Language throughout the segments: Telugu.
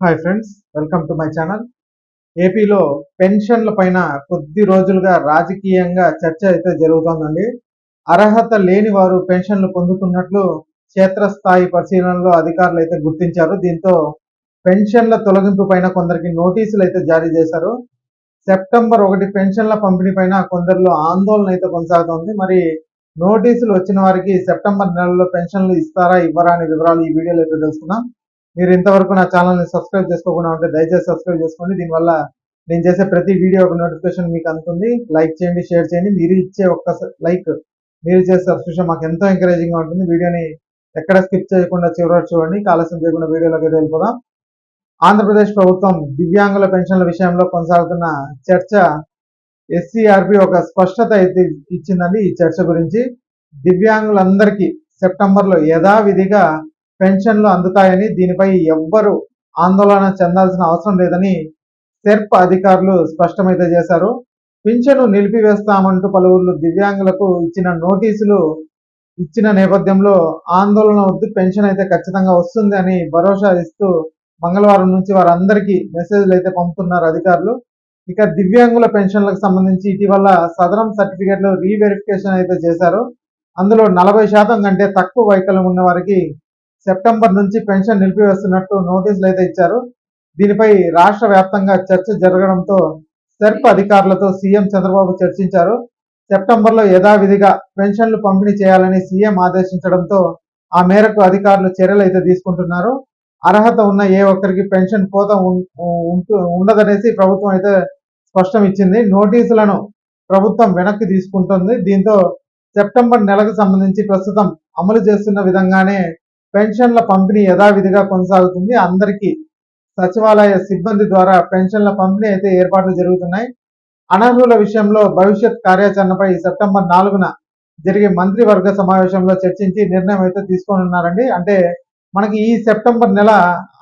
Hi friends welcome to my channel ఏపీలో పెన్షన్ల పైన కొద్ది రోజులుగా రాజకీయంగా చర్చ అయితే జరుగుతోందండి. అర్హత లేని వారు పెన్షన్లు పొందుతున్నట్లు క్షేత్రస్థాయి పరిశీలనలో అధికారులు అయితే గుర్తించారు. దీంతో పెన్షన్ల తొలగింపు పైన కొందరికి నోటీసులు అయితే జారీ చేశారు. సెప్టెంబర్ ఒకటి పెన్షన్ల పంపిణీ పైన కొందరిలో ఆందోళన అయితే కొనసాగుతోంది. మరి నోటీసులు వచ్చిన వారికి సెప్టెంబర్ నెలలో పెన్షన్లు ఇస్తారా ఇవ్వరా అనే వివరాలు ఈ వీడియోలో అయితే తెలుసుకున్నాం మీరు ఇంతవరకు నా ఛానల్ని సబ్స్క్రైబ్ చేసుకోకుండా ఉంటే దయచేసి సబ్స్క్రైబ్ చేసుకోండి. దీనివల్ల నేను చేసే ప్రతి వీడియో ఒక నోటిఫికేషన్ మీకు అందుతుంది. లైక్ చేయండి షేర్ చేయండి. మీరు ఇచ్చే ఒక్క లైక్ మీరు చేసే సబ్స్క్రిప్షన్ మాకు ఎంతో ఎంకరేజింగ్గా ఉంటుంది. వీడియోని ఎక్కడ స్కిప్ చేయకుండా చివరి చూడండి. ఆలస్యం చేయకుండా వీడియోలోకి వెళ్ళిపోదాం. ఆంధ్రప్రదేశ్ ప్రభుత్వం దివ్యాంగుల పెన్షన్ల విషయంలో కొనసాగుతున్న చర్చ ఎస్సీఆర్పి ఒక స్పష్టత అయితే ఇచ్చిందండి ఈ చర్చ గురించి. దివ్యాంగులందరికీ సెప్టెంబర్లో యథావిధిగా పెన్షన్లు అందుతాయని దీనిపై ఎవ్వరు ఆందోళన చెందాల్సిన అవసరం లేదని సెర్ప్ అధికారులు స్పష్టమైతే చేశారు. పింఛను నిలిపివేస్తామంటూ పలువురు దివ్యాంగులకు ఇచ్చిన నోటీసులు ఇచ్చిన నేపథ్యంలో ఆందోళన వద్దు పెన్షన్ అయితే ఖచ్చితంగా వస్తుంది అని భరోసా ఇస్తూ మంగళవారం నుంచి వారందరికీ మెసేజ్లు అయితే పంపుతున్నారు అధికారులు. ఇక దివ్యాంగుల పెన్షన్లకు సంబంధించి ఇటీవల సదరం సర్టిఫికేట్లు రీవెరిఫికేషన్ అయితే చేశారు. అందులో నలభై శాతం కంటే తక్కువ వైకల్యం ఉన్న వారికి సెప్టెంబర్ నుంచి పెన్షన్ నిలిపివేస్తున్నట్టు నోటీసులు అయితే ఇచ్చారు. దీనిపై రాష్ట్ర వ్యాప్తంగా చర్చ జరగడంతో సెర్ప్ అధికారులతో సీఎం చంద్రబాబు చర్చించారు. సెప్టెంబర్లో యథావిధిగా పెన్షన్లు పంపిణీ చేయాలని సీఎం ఆదేశించడంతో ఆ మేరకు అధికారులు చర్యలు అయితే తీసుకుంటున్నారు. అర్హత ఉన్న ఏ ఒక్కరికి పెన్షన్ కోత ఉండదనేసి ప్రభుత్వం అయితే స్పష్టం ఇచ్చింది. నోటీసులను ప్రభుత్వం వెనక్కి తీసుకుంటుంది. దీంతో సెప్టెంబర్ నెలకు సంబంధించి ప్రస్తుతం అమలు చేస్తున్న విధంగానే పెన్షన్ల పంపిణీ యథావిధిగా కొనసాగుతుంది. అందరికీ సచివాలయ సిబ్బంది ద్వారా పెన్షన్ల పంపిణీ అయితే ఏర్పాట్లు జరుగుతున్నాయి. అనర్హుల విషయంలో భవిష్యత్ కార్యాచరణపై సెప్టెంబర్ నాలుగున జరిగే మంత్రివర్గ సమావేశంలో చర్చించి నిర్ణయం అయితే తీసుకోనున్నారండి. అంటే మనకి ఈ సెప్టెంబర్ నెల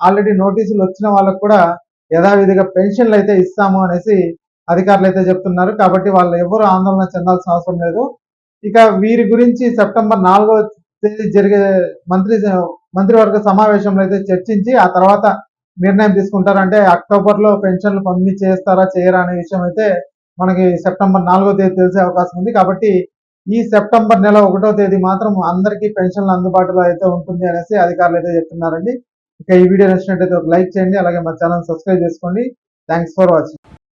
ఆల్రెడీ నోటీసులు వచ్చిన వాళ్ళకు కూడా యథావిధిగా పెన్షన్లు అయితే ఇస్తాము అనేసి అధికారులు అయితే చెప్తున్నారు. కాబట్టి వాళ్ళు ఎవరు ఆందోళన చెందాల్సిన అవసరం లేదు. ఇక వీరి గురించి సెప్టెంబర్ నాలుగో తేదీ జరిగే మంత్రి మంత్రివర్గ సమావేశంలో అయితే చర్చించి ఆ తర్వాత నిర్ణయం తీసుకుంటారంటే అక్టోబర్ అక్టోబర్లో పెన్షన్లు పంపిణీ చేస్తారా చేయరా అనే విషయం అయితే మనకి సెప్టెంబర్ నాలుగో తేదీ తెలిసే అవకాశం ఉంది. కాబట్టి ఈ సెప్టెంబర్ నెల ఒకటో తేదీ మాత్రం అందరికీ పెన్షన్లు అందుబాటులో అయితే ఉంటుంది అనేసి అధికారులు అయితే చెప్తున్నారండి. ఇక ఈ వీడియో నచ్చినట్టయితే ఒక లైక్ చేయండి అలాగే మా ఛానల్ సబ్స్క్రైబ్ చేసుకోండి. Thanks for watching.